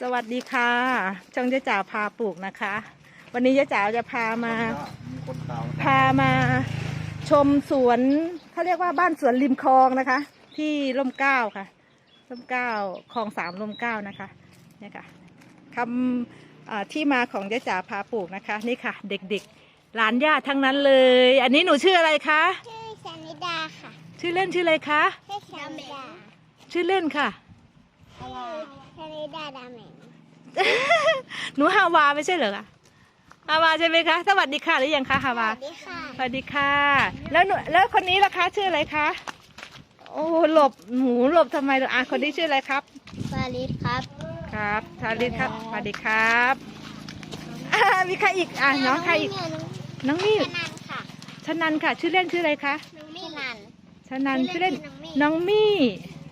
สวัสดีค่ะช่องเจ๊จ๋าพาปลูกนะคะ วันนี้เจ๊จ๋าจะพามามีคนตามพามาชมสวนเขาเรียกว่าบ้านสวนริมคลองนะคะ ที่ร่มเกล้าค่ะร่มเกล้าคลองสามร่มเกล้านะคะเนี่ยค่ะคำอ่าที่มาของเจ๊จ๋าพาปลูกนะคะ นี่ค่ะ เด็กๆหลานญาติทั้งนั้นเลย อันนี้หนูชื่ออะไรคะชื่อชนิดาค่ะ ชื่อเล่นชื่ออะไรคะชื่อชนิดาชื่อเล่นค่ะ ชื่อชนิดาดาเหมงหนูฮาวาไม่ใช่เหรอคะฮาวาใช่ไหมคะ สวัสดีค่ะหรือยังคะฮาสวาวัสดีค่ะสวัสดีค่ะ แล้วหนูแล้วคนนี้ล่ะคะชื่ออะไรคะ โอ้หลบหนูหลบทำไมล่ะอะคนนี้ชื่ออะไรครับ ฟาริสครับครับทาริสครับสวัสดีครับอ่ามีใครอีกอะน้องใครอีกน้องนี่ชนันค่ะชนันค่ะ ชื่อเล่นชื่ออะไรคะน้องนี่นันชนันชื่ชื่ออเล่เล่นนน้องมี่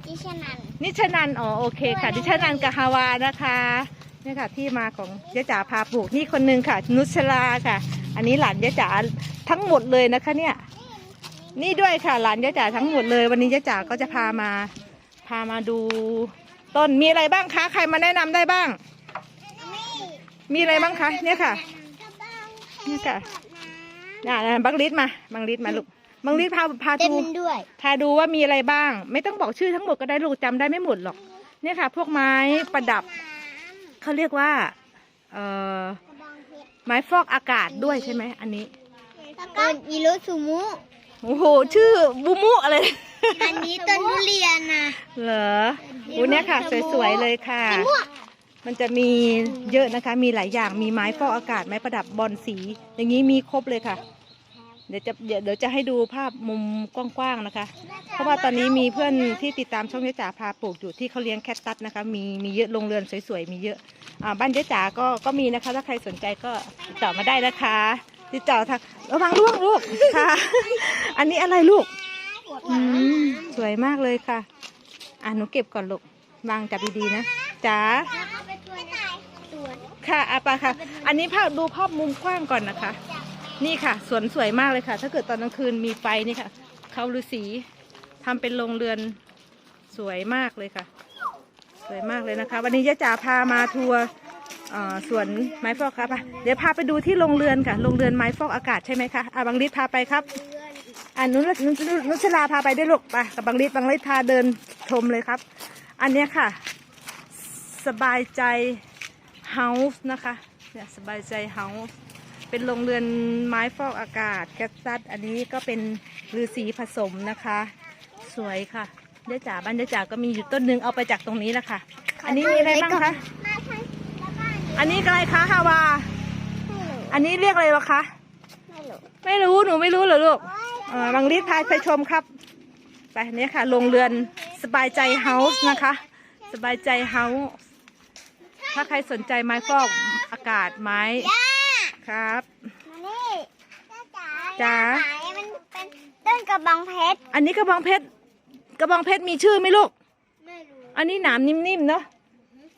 ดิชนัน นิชนันอ๋อโอเคค่ะดิชนันกับฮาวานะคะนี่ค่ะที่มาของเจ๊จ๋าพาปลูกนี่คนนึงค่ะ นุชลาค่ะ อันนี้หลานเจ๊จ๋าทั้งหมดเลยนะคะ เนี่ย นี่ด้วยค่ะหลานเจ๊จ๋าทั้งหมดเลย วันนี้เจ๊จ๋าก็จะพามา พามาดูต้นมีอะไรบ้างคะใครมาแนะนำได้บ้าง มีอะไรบ้างคะเนี่ยค่ะ นี่ค่ะอ่าบังลิศมาบังลิศมาลูก บังลิศพาพาเต็มดูด้วย พาดูว่ามีอะไรบ้าง ไม่ต้องบอกชื่อทั้งหมดก็ได้ลูกจำได้ไม่หมดหรอก เนี่ยค่ะ พวกไม้ประดับเขาเรียกว่า เอ่อไม้ฟอกอากาศด้วยใช่ไหมอันนี้ ต้นอิรุสุมุ โอ้โห ชื่อบูมุอะไร อันนี้ต้นทุเรียนนะเหรออูเนี่ยค่ะ สวยๆเลยค่ะ มันจะมีเยอะนะคะ มีหลายอย่าง มีไม้ฟอกอากาศ ไม้ประดับบอลสี อย่างนี้มีครบเลยค่ะ เดี๋ยวจะเดี๋ยวเดี๋ยวจะให้ดูภาพมุมกว้างๆนะคะ เพราะว่าตอนนี้มีเพื่อนที่ติดตามช่องเจ๊จ๋าพาปลูกอยู่ที่เขาเลี้ยงแคทตัสนะคะ มีมีเยอะโรงเรือนสวยๆมีเยอะอ่าบ้านเจ๊จ๋าก็ก็มีนะคะ ถ้าใครสนใจก็ติดต่อมาได้นะคะติดต่อทางระวังร่วงลูกค่ะ อันนี้อะไรลูกอืมสวยมากเลยค่ะ อะหนูเก็บก่อนลูกวางจับดีๆนะจ๋าแล้วก็ไปทัวร์ได้สวนค่ะอาปาค่ะ อันนี้ภาพดูภาพมุมกว้างก่อนนะคะ นี่ค่ะสวนสวยมากเลยค่ะ ถ้าเกิดตอนกลางคืนมีไฟนี่ค่ะเขาฤาษีทำเป็นโรงเรือนสวยมากเลยค่ะ สวยมากเลยนะคะ วันนี้ยะจ๋าพามาทัวร์สวนไม้ฟอกครับอะเดี๋ยวพาไปดูที่โรงเรือนค่ะโรงเรือนไม้ฟอกอากาศใช่ไหมคะอะบังลิศพาไปครับอะนุนนุนนุชลาพาไปได้ลูกไปกับบังลิศบังลิศพาเดินชมเลยครับ อันนี้ค่ะ สบายใจเฮาส์นะคะเนี่ยสบายใจเฮาส์ เป็นโรงเรือนไม้ฟอกอากาศแคคตัสอันนี้ก็เป็นฤาษีผสมนะคะ สวยค่ะเจ๊จ๋าบ้านเจ๊จ๋าก็มีอยู่ต้นหนึ่งเอาไปจากตรงนี้แหละค่ะ อันนี้มีอะไรบ้างคะมาทั้งแล้วก็อันนี้อะไรคะฮาวา อันนี้เรียกอะไรวะคะ ไม่รู้ไม่รู้หนูไม่รู้เหรอลูกเออบางรีดพาไปชมครับ ไปเนี่ยค่ะ โรงเรือนสบายใจเฮาส์นะคะ สบายใจเฮาส์ ถ้าใครสนใจไม้ฟอกอากาศไม้ย่า ครับ มานี่จ้าจ๋าขายมันเป็นต้นกระบองเพชร อันนี้กระบองเพชร กระบองเพชรมีชื่อไหมลูก ไม่รู้อันนี้หนามนิ่มๆเนาะ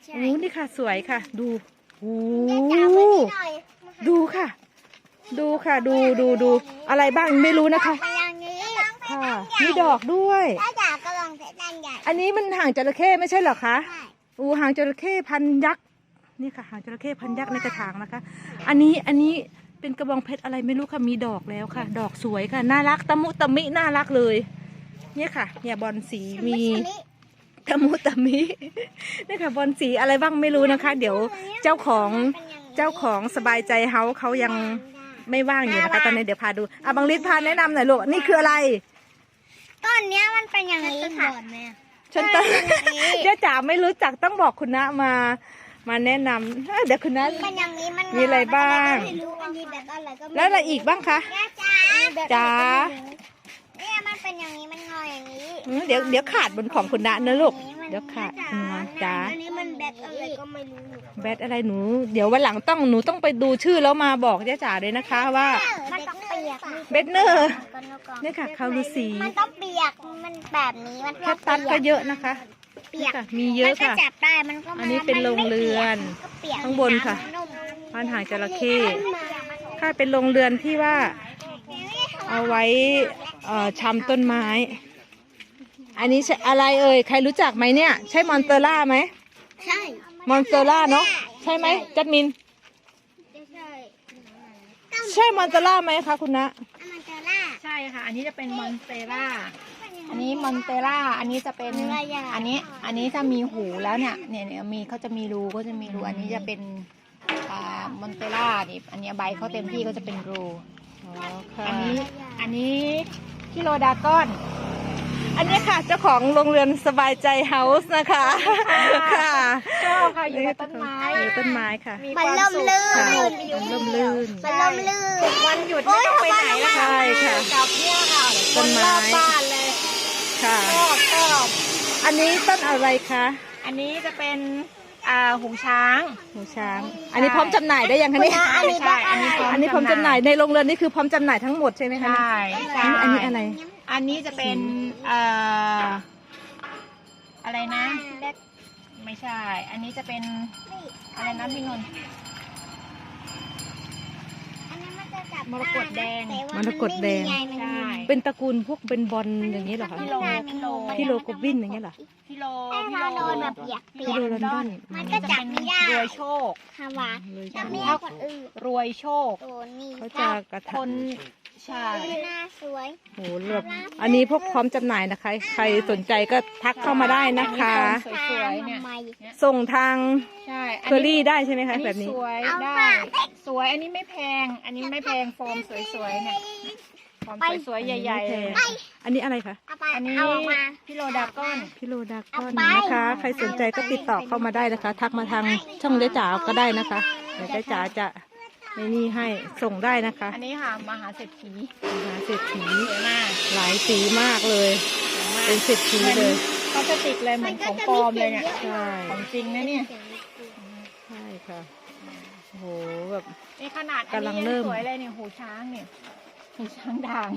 ใช่โอ้นี่ค่ะ สวยค่ะ ดูโอ้จ้ามานี่หน่อยดูค่ะ ดูค่ะ ดูดูดูอะไรบ้างไม่รู้นะคะมาอย่างนี้ค่ะ มีดอกด้วย ถ้าจ๋ากระบองเพชรด้านใหญ่อันนี้มันห่างจระเข้ไม่ใช่เหรอคะ ใช่ อูหางจระเข้พันยักษ์ นี่ค่ะหางจระเข้พันยักษ์ในกระถางนะคะ อันนี้อันนี้เป็นกระบองเพชรอะไรไม่รู้ค่ะมีดอกแล้วค่ะ ดอกสวยค่ะน่ารักตะมุตะมิน่ารักเลย เนี่ยค่ะ เนี่ยบอลสีมีตะมุตะมิเนี่ยค่ะบอลสีอะไรบ้างไม่รู้นะคะ เดี๋ยวเจ้าของเจ้าของสบายใจเฮาเขายังไม่ว่างอยู่นะคะตอนนี้เดี๋ยวพาดูอะบังลิศพาแนะนำหน่อยลูกนี่คืออะไรต้นเนี้ยมันเป็นอย่างนี้ค่ะฉันต้องใช่เป็นอย่างนี้เจ๊จ๋าไม่รู้จักต้องบอกคุณนะมา มาแนะนำเอ้ยเดี๋ยวคุณนะเป็นอย่างนี้มันมีอะไรบ้าง ไม่รู้อันนี้แบบอะไรก็ไม่แล้วอะไรอีกบ้างคะเนี่ยจ้าจ๋า เนี่ยมันเป็นอย่างนี้มันงออย่างนี้อืมเดี๋ยวเดี๋ยวขาดบนของคุณนะนะลูก เดี๋ยวขาดอืมจ๋าอันนี้มันแบบอะไรก็ไม่รู้แบทอะไรหนู เดี๋ยววันหลังต้องหนูต้องไปดูชื่อแล้วมาบอกเจ๊จ๋าเลยนะคะว่า มันต้องเปียกเบทเนอร์เนี่ยค่ะคารูสีมันต้องเปียกมันแบบนี้มันแคทตัสก็เยอะนะคะ เปีนี่ยกค่ะมีเยอะมันก็ค่ะ จับได้มันก็อันนี้เป็นโรงเรือนก็เปียกข้างบนค่ะนุ่มบ้านหางจระเข้ค่าเป็นโรงเรือนที่ว่า เอาไว้เอ่อชำต้นไม้ อันนี้ใช่อะไรเอ่ยใครรู้จักไหมเนี่ย ใช่มอนเตอร่าไหมใช่มอนสเตอร่าเนาะใช่ไหมจัดมินใช่ใช่มอนสเตอร่าไหมคะคุณนะมันจะล่าใช่ค่ะ อันนี้จะเป็นมอนสเตล่า อันนี้มอนสเตล่า อันนี้จะเป็น อันนี้ อันนี้จะมีหูแล้วเนี่ย เนี่ยเนี่ยมีเขาจะมีรูก็จะมีรู อันนี้จะเป็นอ่ามอนสเตล่านี่ อันนี้ใบเขาเต็มที่ก็จะเป็นรูอ๋อค่ะอันนี้ อันนี้คิโลดากอน อันนี้ค่ะเจ้าของโรงเรือนสบายใจเฮาส์นะคะ ค่ะชอบค่ะอยู่กับต้นไม้อยู่ต้นไม้ค่ะ มีมันความล่มสุขลื่ค่ะนมันร่มรื่น มันล่มลื่น วันหยุดไม่ต้องไปไหนแล้วใช่ค่ะ กับเนี่ยค่ะต้นไม้ รอบบ้านเลย ค่ะ ชอบชอบอันนี้ต้นอะไรคะอันนี้จะเป็นอ่าหูช้าง หูช้าง อันนี้พร้อมจำหน่ายได้ยังคะเนี่ยอันนี้ใช่อันนี้พร้อมอันนี้พร้อมจำหน่ายในโรงเรือนนี่คือพร้อมจำหน่ายทั้งหมดใช่ไหมคะใช่ใช่อันนี้อันนี้อะไร อันนี้จะเป็นเอ่ออะไรนะ ไม่ใช่ อันนี้จะเป็นอะไรนะพี่นนท์ อันนี้ มันจะจับมรกตแดงต่ว่ามรกตแดงมันไม่มีใยใช่ เป็นตระกูลพวกเป็นบอลอย่างนี้เหรอคะพี่โลพี่โลพี่โลกบวินอย่างเงี้ยเหรอพี่โลถ้าพี่เราโลโดนแบบเปียกเปีพี่ยกโลลอนดอนมันก็จับไม่ได้รวยโชคฮาวาเลยจับไม่ค่ะได้คนอื่นรวยโชคตัวนี้เขาจะกระคทำน ใช่หน้าสวยโหแบบอันนี้พวกพร้อมจำหน่ายนะคะ ใครสนใจก็ทักเข้ามาได้นะคะ สวยๆเนี่ยทำไมส่งทางใช่อันเคอนี้รี่ได้ใช่ไหมคะอันแบนี้บนี้ สวยเอาได้ค่ะสวย อันนี้ไม่แพง อันนี้ไม่แพงโฟมสวยๆเนี่ยฟอมสวยๆใหญ่ๆเลยอันนี้อะไรคะ เอาไปอันนี้เอาออกมา พี่โลดาก้อน พิโลดากอนเอาไปนะคะ ใครสนใจก็ติดต่อเข้ามาได้นะคะ ทักมาทางช่องเจ๊จ๋าก็ได้นะคะเดี๋ยวเจ๊จ๋าจะ ในนี่ให้ส่งได้นะคะอันนี้ค่ะมหาเศรษฐีมหาเศรษฐีสวยมากหลายสีมากเลยสวยมากเป็นเศรษฐีเลยพลาสติกเลยเหมือนของปลอมเลยเนี่ยใช่ของจริงนะเนี่ยใช่ค่ะโอ้โหแบบนี่ขนาดอันกำลังนี้เริ่ยังมสวยเลยเนี่ยหูช้างเนี่ยหูช้างด่าง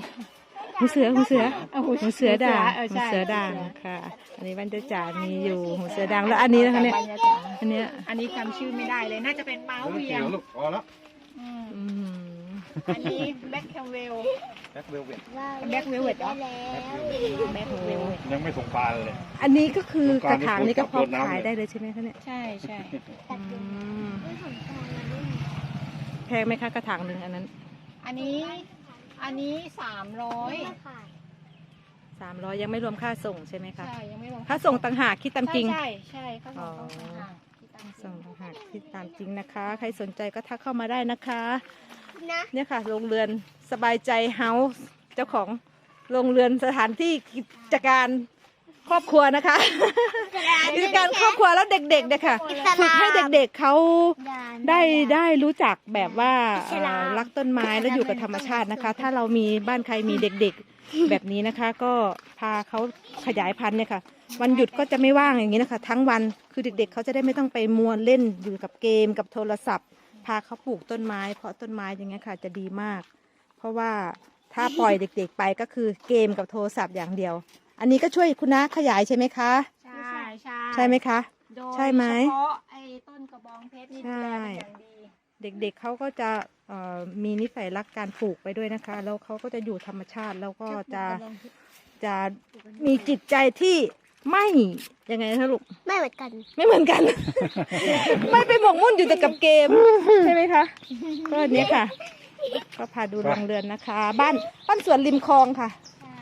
หูเสือหูเสือเอาหูหูเสือด่างเออหูใช่เสือด่างค่ะ อันนี้บ้านเจ๊จ๋ามีอยู่หูเสือด่างแล้วอันนี้นะคะเนี่ยบรรยากาศอันเนี้ยอันนี้จำชื่อไม่ได้เลยน่าจะเป็นเมาส์เวียงลูกพอแล้ว อืมอืมอันนี้แบ็คแคมเวลแบ็คเวลเวทแบ็คเวลเวทเหรอได้แล้วแบ็คเวลยังไม่ส่งปลาเลย อันนี้ก็คือกระถางนี้ก็พอขายได้เลยใช่ไหมคะเนี่ยใช่ใช่อืมแพงไหมคะกระถางหนึ่งอันนั้นอันนี้อันนี้สามร้อยสามร้อยยังไม่รวมค่าส่งใช่ไหมคะใช่ยังไม่รวมค่าส่งต่างหากคิดตามจริง ใช่ใช่ใช่เขาส่งต้องต่างหากที่ตามจริ ส่งงต่างหากคิดตามจริงนะคะ ใครสนใจก็ทักเข้ามาได้นะคะ นะ เนี่ยค่ะโรงเรือนสบายใจเฮาส์เจ้าของโรงเรือนสถานที่กิจการครอบครัวนะคะ กิจการครอบครัวแล้วเด็กๆเนี่ยค่ะฝึกให้เด็กๆเขาได้ได้รู้จักแบบว่าเอ่อรักต้นไม้แล้วอยู่กับธรรมชาตินะคะ ถ้าเรามีบ้านใครมีเด็กๆ แบบนี้นะคะ ก็พาเขาขยายพันธุ์เนี่ยค่ะ วันหยุดก็จะไม่ว่างอย่างนี้นะคะ ทั้งวันคือเด็ก ๆเขาจะได้ไม่ต้องไปมัวเล่นอยู่กับเกมกับโทรศัพท์ พาเขาปลูกต้นไม้ เพราะต้นไม้อย่างเงี้ยค่ะจะดีมาก เพราะว่าถ้าปล่อยเด็ก ๆ ไปก็คือเกมกับโทรศัพท์อย่างเดียว อันนี้ก็ช่วยคุณน้าขยายใช่ไหมคะ ใช่ใช่ใช่ไหมคะ โดยใช่ไหมเฉพาะไอ้ต้นกระบองเพชรนี่ดูแลเป็นอย่างดี เด็กๆเขาก็จะเอ่อมีนิสัยรักการปลูกไปด้วยนะคะ แล้วเขาก็จะอยู่ธรรมชาติแล้วก็จะจะมีจิตใจที่ไม่ยังไงคะลูกไม่เหมือนกัน ไม่เหมือนกัน ไม่ไปหมกมุ่นอยู่แต่กับเกม ใช่ไหมคะก็เนี้ยค่ะ ก็พาดูโรงเรือนนะคะ บ้านบ้านสวนริมคลองค่ะ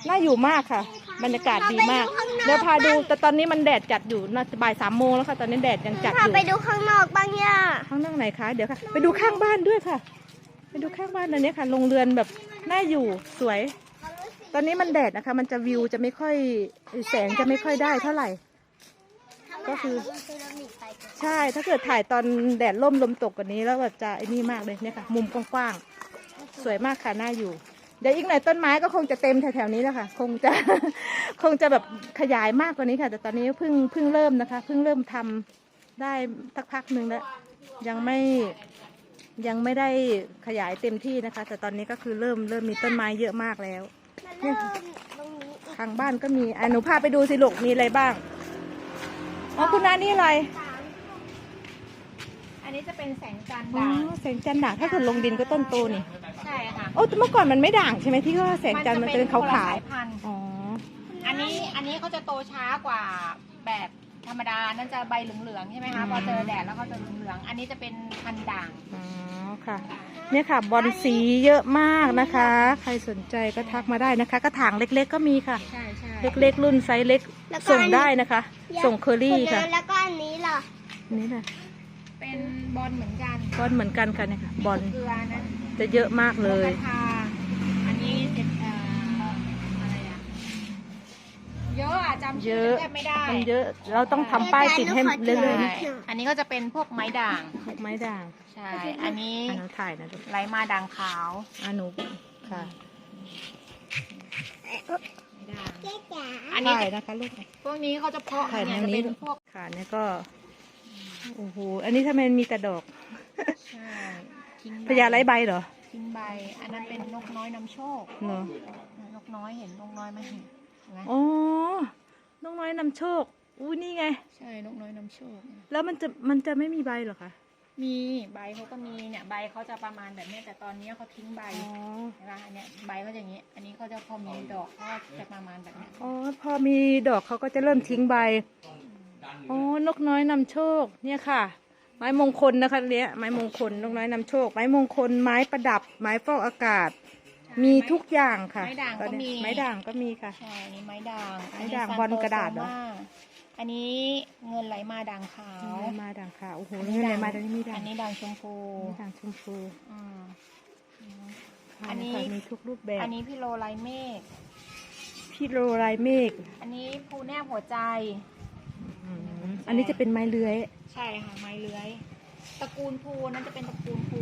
น่าอยู่มากค่ะ บรรยากาศดีมาก เดี๋ยวพาดูแต่ตอนนี้มันแดดจัดอยู่น่าจะบ่ายสามโมงแล้วค่ะ ตอนนี้แดดยังจัดอพายู่ไปดูข้างนอกบ้างย่าข้างนอกไหนคะ เดี๋ยวค่ะ ไปดูข้างบ้านด้วยค่ะ ไปดูข้างบ้านอันนี้ค่ะ โรงเรือนแบบน่าอยู่สวย ตอนนี้มันแดดนะคะ มันจะวิวจะไม่ค่อยแสงจะไม่ค่อยได้เท่าไหร่ ก็คือ ใช่ ถ้าเกิดถ่ายตอนแดดร่มลมตกกว่านี้แล้วแบบจะไอ้นี่มากเลยเนี่ยค่ะ มุมกว้างๆ สวยมากค่ะน่าอยู่ เดี๋ยวอีกหน่อยต้นไม้ก็คงจะเต็มแถวๆนี้แล้วค่ะ คงจะคงจะแบบขยายมากกว่านี้ค่ะ แต่ตอนนี้เพิ่งเพิ่งเริ่มนะคะ เพิ่งเริ่มทำได้สักพักหนึ่งแล้ว ยังไม่ยังไม่ได้ขยายเต็มที่นะคะ แต่ตอนนี้ก็คือเริ่มเริ่มมีต้นไม้เยอะมากแล้วเริ่มตรงนี้ทางบ้านก็มีอะหนูพาไปดูสิลูกมีอะไรบ้างอ๋อคุณน้านี่อะไรอั นนี้จะเป็นแสงจันทร์อ๋อด่างแสงจันทร์ด่างถ้าเกิดลงดินก็ต้นโตนี่ใช่ค่ะโอ้แต่เมื่อก่อนมันไม่ด่างใช่ไหมที่ว่าแสงจันทร์มันจะเป็นขาวคละขาสายพันธุ์อ๋ออันนี้อันนี้เขาจะโตช้ากว่าแบบธธรรมดา นั่นจะใบเหลืองๆใช่ไหมคะ พอเจอแดดแล้วก็จะเหลืองๆอันนี้จะเป็นพันธุ์ด่าง อ๋อค่ะ เนี่ยค่ะบอลสีเยอะมากนะคะ ใครสนใจก็ทักมาได้นะคะ กระถางเล็กๆก็มีค่ะ ใช่ใช่เล็กๆ รุ่นไซส์เล็กแล้วก็ส่งอันนี้ ได้นะคะ ส่งเคอรี่ค่ะ แล้วก็อันนี้เหรอนี่นะ เป็นบอลเหมือนกันบอลเหมือนกันค่ะเนี่ยค่ะบอลเกลือนะจะเยอะมากเลยราคาอันนี้เจ็ดเอ่ออะไรอะเยอะอะจำเยชื่ออะแทบไม่ได้มันเยอะ เราต้องทำป้ายติดให้เรื่อยๆใช่นะอันนี้ก็จะเป็นพวกไม้ด่างไม้ด่างใช่ อันนี้อันนั้นถ่ายนะลูกไรมาด่างขาว อะหนูค่ะไม้ด่างเจ๊จ๋าอันนี้ถ่ายนะคะลูก พวกนี้เขาจะเพาะถ่ายเนี่ยแนวจะนี้เป็นพวก ค่ะเนี่ยก็ โอ้โห อันนี้ทำไมมันมีแต่ดอกใช่ทิ้งพญาไร้ใบเหรอทิ้งใบ อันนั้นเป็นนกน้อยนำโชค เหรอนกน้อยเห็นนกน้อยไหมเห็นไหมอ๋อน้องน้อยนำโชคอู้นี่ไง ใช่นกน้อยนำโชค แล้วมันจะมันจะไม่มีใบเหรอคะมีใบเขาก็มีเนี่ยใบเขาจะประมาณแบบเนี้ยแต่ตอนนี้เขาทิ้งใบอ๋อนะคะอันเนี้ยใบก็จะอย่างนี้ อันนี้เขาจะพอมีดอกเขาก็จะประมาณแบบเนี้ยอ๋อพอมีดอกเขาก็จะเริ่มทิ้งใบ อ๋อนกน้อยนำโชค เนี่ยค่ะ ไม้มงคลนะคะเนี้ยไม้มงคลนกน้อยนำโชค ไม้มงคล ไม้ประดับ ไม้ฟอกอากาศ มีทุกอย่างค่ะไม้ด่างตอนก็เนี้ยมี ไม้ด่างก็มีค่ะใช่อันนี้ไม้ด่างไม้ด่างซันบอลโตกระดาษเหรอโซม่อันนี้เงินไหลมาด่างขาวไม้มาด่างค่ะโอ้โหเงินไหนมาตอนนี้มีด่างอันนี้ด่างชมพูมีด่างชมพูอืมค่ะอันนี้ค่ะมีทุกรูปแบบ อันนี้พี่โลไลเมฆพี่โรลายเมฆอันนี้ภูแนบหัวใจ อืมอันนี้จะเป็นไม้เลื้อย ใช่ค่ะไม้เลื้อย ตระกูลภูนั่นจะเป็นตระกูลภู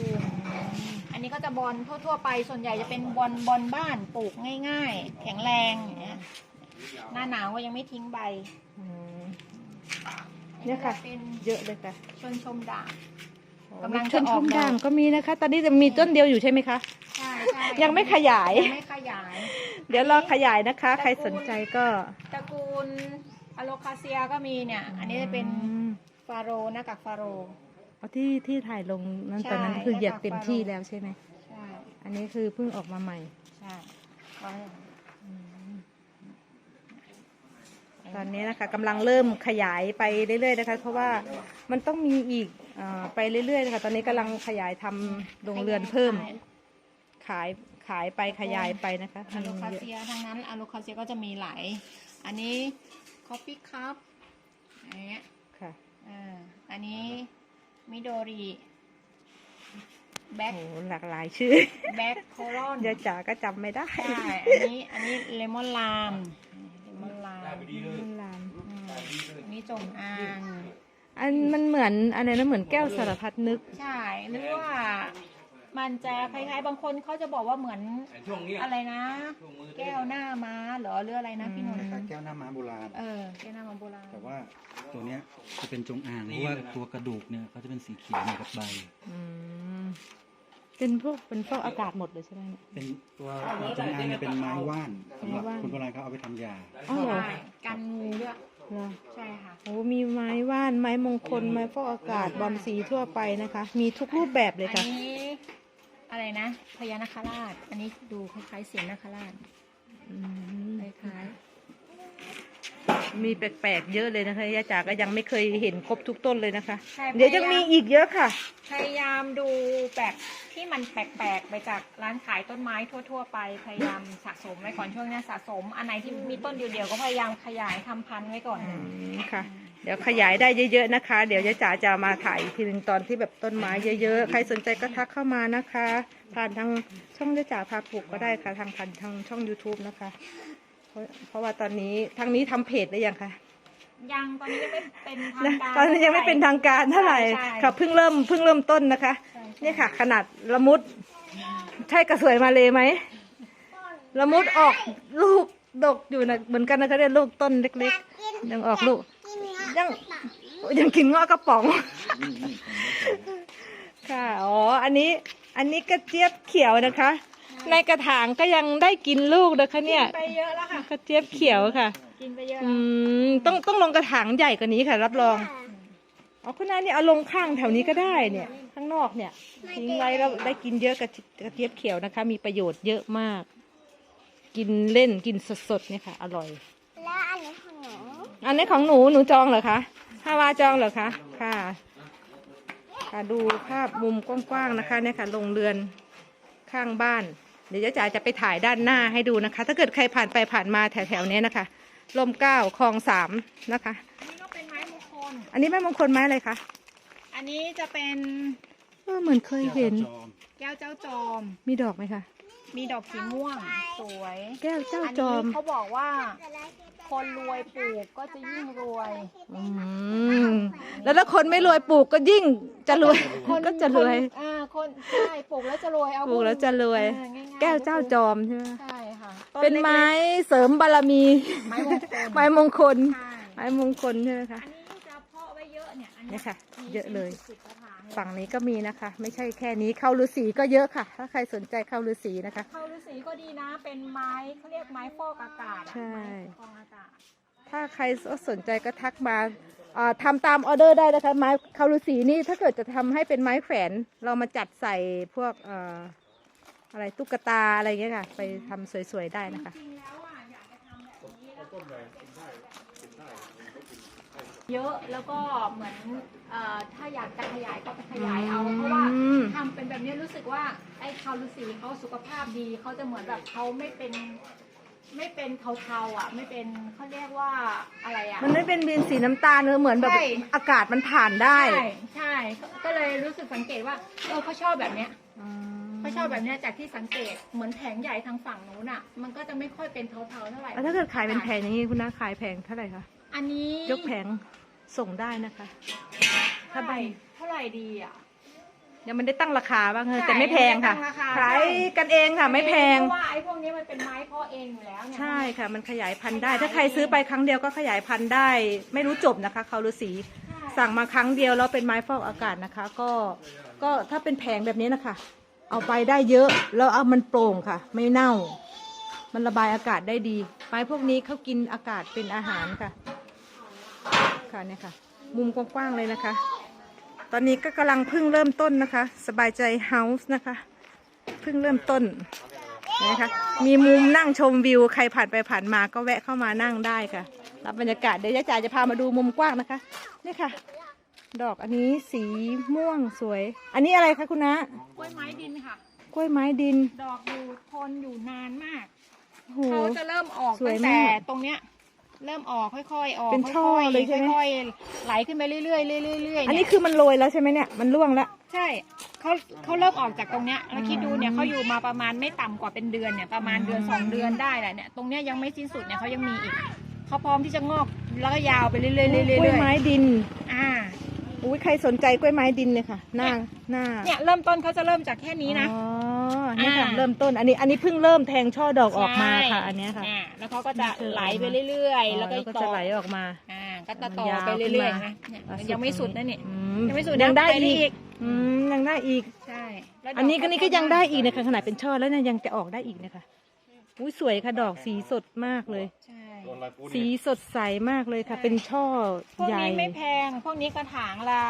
อันนี้ก็จะบอลทั่ว ๆ ไปส่วนใหญ่จะเป็นบอลบอลบ้านปลูกง่าย ๆ แข็งแรงอย่างเงี้ยหน้าหนาวก็ยังไม่ทิ้งใบอืมเนี่ยค่ะอัเป็นเยอะเลยค่ะชนชมด่างกำกำลัลังงชจะมออกชมดอกด่างก็มีนะคะ ตอนนี้จะมีต้นเดียวอยู่ใช่ไหมคะใช่ใช่ยังไม่ขยายยังไม่ขยาย เดี๋ยวรอขยายนะคะ ใครสนใจก็ตระกูล อะโลคาเซียก็มีเนี่ย อันนี้จะเป็นอืมฟาโรหน้ากากฟาโรเอาที่ที่ถ่ายลงนั้นใช่ตอนนั้นคือเหยียบแล้วก็เต็มฟาโรที่แล้วใช่ไหม ใช่อันนี้คือเพิ่งออกมาใหม่ ใช่ก็อย่างนี้ตอนนี้นะคะกำลังเริ่มขยายไปเรื่อยๆนะคะ เพราะว่ามันต้องมีอีกอาไปเรื่อยๆนะคะตอนนี้กำลังขยายทำโรงเรือนเพิ่ม ขายขายไปขยายไปนะคะอะโลคามีเยอะเซียทางนั้นอะโลคาเซียก็จะมีหลาย อันนี้ คอฟฟี่คัพอันเนี้ยค่ะอ่าอันนี้มิโดริแบ็คโอ้โหหลากหลายชื่อ แบ็คโคลอนเดี๋ยวจ๋าก็จำไม่ได้ใช่อันนี้อันนี้เลมอนลามเลมอนลามมันลามอืมอันนี้จงอาง อันมันเหมือนอะไรนะเหมือนแก้วสารพัดนึก ใช่หรือว่า มันจะคล้ายๆ บางคนเขาจะบอกว่าเหมือนอะไรนะแก้วหน้าม้าเหรอหรืออะไรนะพี่นนท์คล้ายๆแก้วหน้าม้าโบราณ เออแก้วหน้าม้าโบราณแต่ว่าตัวเนี้ยจะเป็นจงอางเพราะว่าตัวกระดูกเนี่ยเขาจะเป็นสีเขียวเหมือนกับใบ อืมเป็นพวกเป็นพวกอากาศหมดเลยใช่ไหมเนี่ย เป็นตัวจงอางเนี่ยเป็นไม้ว่านสำหรับไม้ว่าน คนโบราณเขาเอาไปทำยา อ๋อเหรอใช่กันงูด้วยเหรอใช่ค่ะ โอ้มีไม้ว่านไม้มงคลไม้ฟอกอากาศบอลสีทั่วไปนะคะ มีทุกรูปแบบเลยอัค่ะนนี้ อะไรนะพญานาคราช อันนี้ดูคล้ายๆเสียงนาคราชอืมคล้ายมีแปลกๆเยอะเลยนะคะยาจ๋าก็ยังไม่เคยเห็นครบทุกต้นเลยนะคะๆใช่เดี๋ยวจะมีอีกเยอะค่ะ พยายามดูแบบที่มันแปลกๆไปจากร้านขายต้นไม้ทั่ว ๆ ไปพยายามสะสมไว้ก่อนช่วงนี้สะสม อันไหนที่มีต้นเดียวๆก็พยายามขยายทำพันธุ์ไว้ก่อน อืมค่ะเดี๋ยวขยายได้เยอะๆนะคะ เดี๋ยวยาจ๋าจะมาถ่ายอีกทีหนึ่งตอนที่แบบต้นไม้เยอะๆ ใครสนใจก็ทักเข้ามานะคะ ผ่านทางช่องยาจ๋าพาปลูกก็ได้ค่ะ ทางผ่านทางช่อง YouTube นะคะ เพราะเพราะว่าตอนนี้ทางนี้ทำเพจได้ยังคะยังตอนนี้ยังไม่เป็นทางนะการตอนนี้ยังไม่เป็นทางการเท่าไหร่ใช่ค่ะเพิ่งเริ่มเพิ่งเริ่มต้นนะคะใช่ใช่เนี่ยค่ะ ขนาดละมุด ใช่กระสวยมาเลยไหมละมุดออกลูกดกอยู่นะเหมือนกันนะคะเนี่ยลูกต้นเล็กๆยังออกลูกกินเนื้อ ยังยังกินเงาะกระป๋อง ค่ะ อ๋อ อันนี้ อันนี้กระเจี๊ยบเขียวนะคะ ในกระถางก็ยังได้กินลูกนะคะเนี่ย ไปเยอะแล้วค่ะ กระเจี๊ยบเขียวค่ะ กินไปเยอะอืแล้วมต้องต้องลงกระถางใหญ่กว่านี้ค่ะ รับรอง อ๋อคุณนายนี่เอาลงข้างแถวนี้ก็ได้เนี่ย ข้างนอกเนี่ยทิ้งไว้แล้วได้กินเยอะกระกระเจี๊ยบเขียวนะคะ มีประโยชน์เยอะมาก กินเล่นกินสดๆเนี่ยค่ะ อร่อยแล้ว อันนี้ของหนูอันนี้ของหนูหนูจองเหรอคะใฮาวาจองเหรอคะค่ะ ค่ะดูภาพมุมกว้างๆนะคะเนี่ยค่ะโรงเรือนข้างบ้าน เดี๋ยวจ๋าจะไปถ่ายด้านหน้าให้ดูนะคะ ถ้าเกิดใครผ่านไปผ่านมาแถวๆเนี้ยนะคะลมเกล้าคลองสามนะคะ อันนี้ก็เป็นไม้มงคล อันนี้แม่มงคลไม้อะไรคะอันนี้จะเป็นเออเหมือนเคยเห็นจอมแก้วเจ้าจอม มีดอกไหมคะ มีดอกสีม่วงสวย แก้วเจ้าอันจนี้อมเขาบอกว่า คนรวยปลูกก็จะยิ่งรวย อืมแล้วถ้าคนไม่รวยปลูกก็ยิ่งจะรวย คนก็จะรวย คนอ่าคนใช่ปลูกแล้วจะรวยเอาปลูกแล้วจะรวย อ่าง่ยๆแก้วเจ้าจอมใช่ไหมใช่ค่ะเป็นไม้เสริมบารมีไม้มงคลไม้มงคล ใช่ไม้มงคลใช่ไหมคะ อันนี้จะเพาะไว้เยอะเนี่ยอันเนี่ยค่ะมีเยอะเลย สิบกระถางเลย ฝั่งนี้ก็มีนะคะ ไม่ใช่แค่นี้เข้าฤาษีก็เยอะค่ะ ถ้าใครสนใจเข้าฤาษีนะคะ เข้าฤาษีก็ดีนะ เป็นไม้เขาเรียกไม้ฟอกอากาศอะใช่ ไม้ฟอกอากาศ ถ้าใครสนใจก็ทักมาอ่าทำตามออเดอร์ได้นะคะไม้เข้าฤาษีนี่ถ้าเกิดจะทำให้เป็นไม้แขวนเรามาจัดใส่พวกเอ่ออะไรตุ๊กตาอะไรอย่างเงี้ยค่ะ ไปทำสวยๆได้นะคะ จริงๆแล้วอะอยากจะทำแบบนี้แล้วเยอะแล้วก็เหมือนเอ่อถ้าอยากจะขยายก็ไปขยายเอาอืมเพราะว่าทำเป็นแบบนี้รู้สึกว่าไอ้คารุสีเขาสุขภาพดีเขาจะเหมือนแบบเขาไม่เป็น ไม่เป็นเทาๆอะ ไม่เป็นเขาเรียกว่าอะไรอะ มันไม่เป็นบินสีน้ำตาลเนอะเหมือนแบบใช่ อากาศมันผ่านได้ใช่ใช่ก็เลยรู้สึกสังเกตว่าเออเขาชอบแบบเนี้ยเขาชอบแบบเนี้ยจากที่สังเกตเหมือนแผงใหญ่ทางฝั่งนู้นอะ มันก็จะไม่ค่อยเป็นเทาๆเท่าไหร่แล้วถ้าเกิดขายเป็นแผงอย่างนี้คุณน้าขายแผงเท่าไหร่คะ อันนี้ยกแผงส่งได้นะคะเท่าไหร่เท่าไหร่ดีอะ ยังไม่ได้ตั้งราคาบ้างเลยใช่แต่ไม่แพงค่ะไม่ได้ตั้งราคา ขายกันเองค่ะ ไม่แพง เพราะว่าไอ้พวกนี้มันเป็นไม้เพาะเองอยู่แล้วเนี่ย ใช่ค่ะ มันขยายพันธุ์ได้ถ้าใครซื้อไปครั้งเดียวก็ขยายพันธุ์ได้ ไม่รู้จบนะคะเขาฤาษีใช่สั่งมาครั้งเดียวแล้วเป็นไม้ฟอกอากาศนะคะ ก็ก็ถ้าเป็นแผงแบบนี้นะคะ เอาไปได้เยอะแล้วเอามันโปร่งค่ะ ไม่เน่า มันระบายอากาศได้ดี ไม้พวกนี้เขากินอากาศเป็นอาหารค่ะ ค่ะเนี่ยค่ะ มุมกว้างๆเลยนะคะ ตอนนี้ก็กำลังเพิ่งเริ่มต้นนะคะ สบายใจเฮาส์นะคะ เพิ่งเริ่มต้นนะคะมีมุมนั่งชมวิว ใครผ่านไปผ่านมาก็แวะเข้ามานั่งได้ค่ะ รับบรรยากาศเดี๋ยวยายจ๋าจะพามาดูมุมกว้างนะคะ นี่ค่ะ ดอกอันนี้สีม่วงสวย อันนี้อะไรคะคุณนะกล้วยไม้ดินค่ะ กล้วยไม้ดิน ดอกอยู่ทนอยู่นานมากโอ้โหเขาจะเริ่มออกสวยตั้งแต่มากตรงเนี้ย เริ่มออกค่อยๆออกเป็นช่อค่ๆเลยใช่ไหม ค่อยๆไหลขึ้นไปเรื่อยๆเรื่อยๆเรื่อยๆอันเนี่นี้ยคือมันโรยแล้วใช่ไหมเนี่ย มันร่วงแล้ว ใช่เขาเขาเริ่มออกจากตรงเนี้ยแล้วคิดดูเนี่ยเขาอยู่มาประมาณไม่ต่ำกว่าเป็นเดือนเนี่ยประมาณเดือนสองเดือนได้แหละเนี่ยตรงเนี้ยยังไม่สิ้นสุดเนี่ยเขายังมีอีกเขาพร้อมที่จะงอกแล้วก็ยาวไปเรื่อยๆเรื่อยๆกล้วยเรื่อยไม้ดิน ๆอ่า อุ้ยใครสนใจกล้วยไม้ดินเลยค่ะหน้าหน้าเนี่ยเริ่มต้นเขาจะเริ่มจากแค่นี้นะ อ๋อ นี่ค่ะอ่า เริ่มต้น อันนี้อันนี้เพิ่งเริ่มแทงช่อดอกออกมาค่ะใช่อันเนี้ยค่ะ อ่าแล้วเขาก็จะไหลไปเรื่อย ๆ แล้วก็ก็จะไหลออกมา อ่าก็จะมันต่อยาวไปขึ้นเรื่อยมาๆนะเนี่ยอะยังไม่สุดนะเนี่ย อืยังไม่สุดนะยังได้ไปได้อีอีกกอืมยังได้อีก ใช่แล้วดอันนี้ก็นี่ก็ยังได้อีกนะนะคะขนาดเป็นช่อแล้วเนี่ยยังจะออกได้อีกนะคะอุ้ยสวยค่ะดอกสีสดมากเลย ใช่ สีสดใสมากเลยค่ะ เป็นช่อพวกใหญ่ นี้ไม่แพง พวกนี้กระถางละ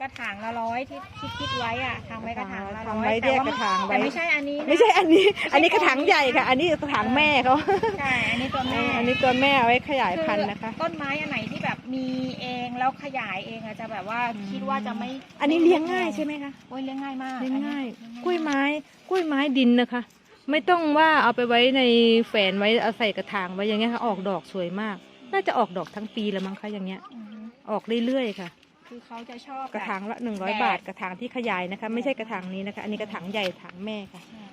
กระถางละร้อยที่คิดคิดไว้อะทำไว้กระถางละร้ทำอยไว้แยกกระถางไว้ แต่ไม่ใช่อันนี้นะไม่ใช่อันนี้ อันนี้กระถางใหญ่ค่ะ อันนี้กระถางแม่เขาใช่อันนี้ตัวแม่อันนี้ตัวแม่เอาไว้ขยายพันธุ์นะคะ อต้นไม้อันไหนที่แบบมีเองแล้วขยายเองอะจะแบบว่าคิดว่าจะไม่อันนี้เลี้ยงง่ายใช่ไหมคะ โอ้ยเลี้ยงง่ายมากเลี้ยงง่าย อันนี้กล้วยไม้ กล้วยไม้ดินนะคะ ไม่ต้องว่าเอาไปไว้ในแฝนไว้เอาใส่กระถางไว้อย่างเงี้ยค่ะออกดอกสวยมาก น่าจะออกดอกทั้งปีแล้วมั้งคะอย่างเงี้ย อือฮึออกเรื่อยๆค่ะ คือเขาจะชอบกระถางละหนึ่งร้อยแบบบาทกระถางที่ขยายนะคะ ไม่ใช่กระถางนี้นะคะ อันนี้กระถางใหญ่ถางแม่ค่ะอ่า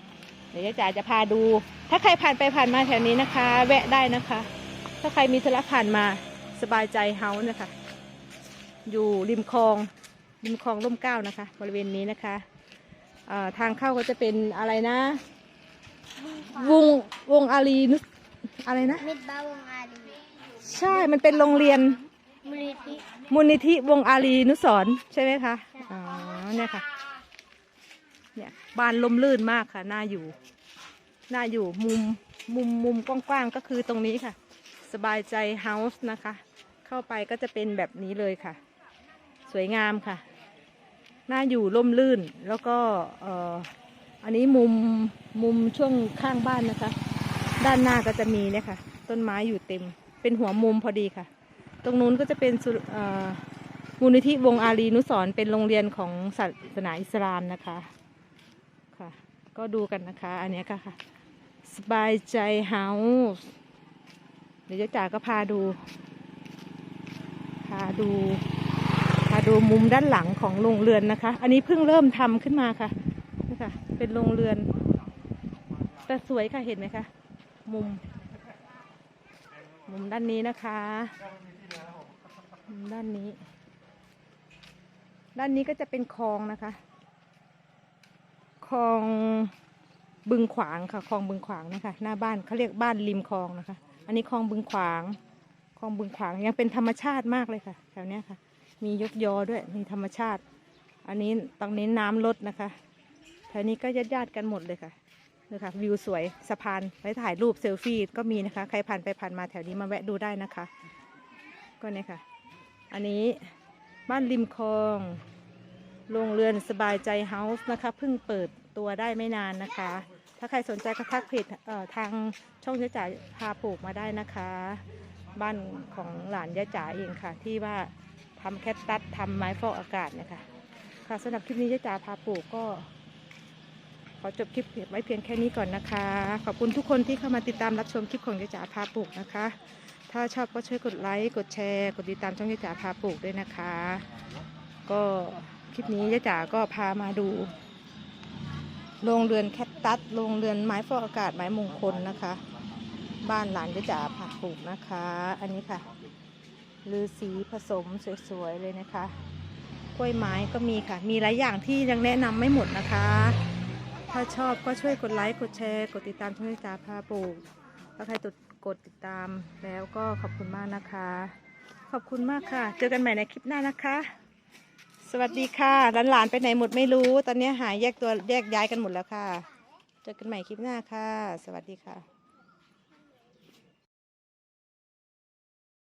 เดี๋ยวยายจ๋าจะพาดู ถ้าใครผ่านไปผ่านมาแถวนี้นะคะ แวะได้นะคะ ถ้าใครมีธุระผ่านมาสบายใจเฮาส์นะคะ อยู่ริมคลอง ริมคลองร่มเกล้านะคะ บริเวณนี้นะคะเอ่อทางเข้าก็จะเป็นอะไรนะ วงวงอารีนุสอะไรนะ มิดบ้าวงอาลีใช่มันเป็นโรงเรียนมูลนิธิมูลนิธิวงอารีนุสรณ์ใช่ไหมคะอ๋อเนี่ยค่ะเนี่ยบ้านลมลื่นมากค่ะน่าอยู่น่าอยู่มุมมุมมุมกว้างๆก็คือตรงนี้ค่ะ สบายใจเฮาส์นะคะ เข้าไปก็จะเป็นแบบนี้เลยค่ะ สวยงามค่ะ น่าอยู่ร่มลื่นแล้วก็เอ่อ อันนี้มุมมุมช่วงข้างบ้านนะคะ ด้านหน้าก็จะมีเนี่ยค่ะ ต้นไม้อยู่เต็ม เป็นหัวมุมพอดีค่ะ ตรงนู้นก็จะเป็นมูลนิธิวงอารีนุสรเป็นโรงเรียนของศาสนาอิสลามนะคะค่ะ ก็ดูกันนะคะ อันนี้ยก็ค่ะสบายใจเฮาส์เดี๋ยวจ๊จ๋าก็พาดู พาดู พาดูมุมด้านหลังของโรงเรือนนะคะ อันนี้เพิ่งเริ่มทำขึ้นมาค่ะ นี่ค่ะ เป็นโรงเรือน แต่สวยค่ะเห็นไหมคะมุม มุมด้านนี้นะคะมุมด้านนี้ ด้านนี้ก็จะเป็นคลองนะคะคลองบึงขวางค่ะคลองบึงขวางนะคะ หน้าบ้านเขาเรียกบ้านริมคลองนะคะ อันนี้คลองบึงขวางคลองบึงขวางยังเป็นธรรมชาติมากเลยค่ะแถวเนี้ยค่ะ มียกยอด้วยมีธรรมชาติ อันนี้ตรงนี้น้ำลดนะคะ แถวนี้ก็ญาติญาติกันหมดเลยค่ะนี่ค่ะวิวสวยสะพานไว้ถ่ายรูปเซลฟี่ก็มีนะคะ ใครผ่านไปผ่านมาแถวนี้มาแวะดูได้นะคะ ก็เนี่ยค่ะ อันนี้บ้านริมคลองโรงเรือนสบายใจเฮาส์นะคะเพิ่งเปิดตัวได้ไม่นานนะคะ ถ้าใครสนใจก็ทักเพจทางช่องยะจ๋าพาปลูกมาได้นะคะ บ้านของหลานยะจ๋าเองค่ะ ที่ว่าทำแคตตัสทำไม้ฟอกอากาศนะคะค่ะสำหรับคลิปนี้ยะจ๋าพาปลูกก็ ขอจบคลิปไว้เพียงแค่นี้ก่อนนะคะ ขอบคุณทุกคนที่เข้ามาติดตามรับชมคลิปของยะจ๋าพาปลูกนะคะ ถ้าชอบก็ช่วยกดไลค์กดแชร์กดติดตามช่องยะจ๋าพาปลูกด้วยนะคะ ก็คลิปนี้ยะจ๋าก็พามาดูโรงเรือนแคตตัสโรงเรือนไม้ฟอกอากาศไม้มงคลนะคะ บ้านหลานยะจ๋าพาปลูกนะคะ อันนี้ค่ะลือสีผสมสวยๆเลยนะคะกล้วยไม้ก็มีค่ะ มีหลายอย่างที่ยังแนะนำไม่หมดนะคะ ถ้าชอบก็ช่วยกดไลค์ กดแชร์ กดติดตามช่องยะจ๋าพาปลูกถ้าใครกดกดติดตามแล้วก็ขอบคุณมากนะคะ ขอบคุณมากค่ะ เจอกันใหม่ในคลิปหน้านะคะ สวัสดีค่ะ หลานๆไปไหนหมดไม่รู้ ตอนนี้หายแยกตัวแยกย้ายกันหมดแล้วค่ะ เจอกันใหม่คลิปหน้าค่ะ สวัสดีค่ะ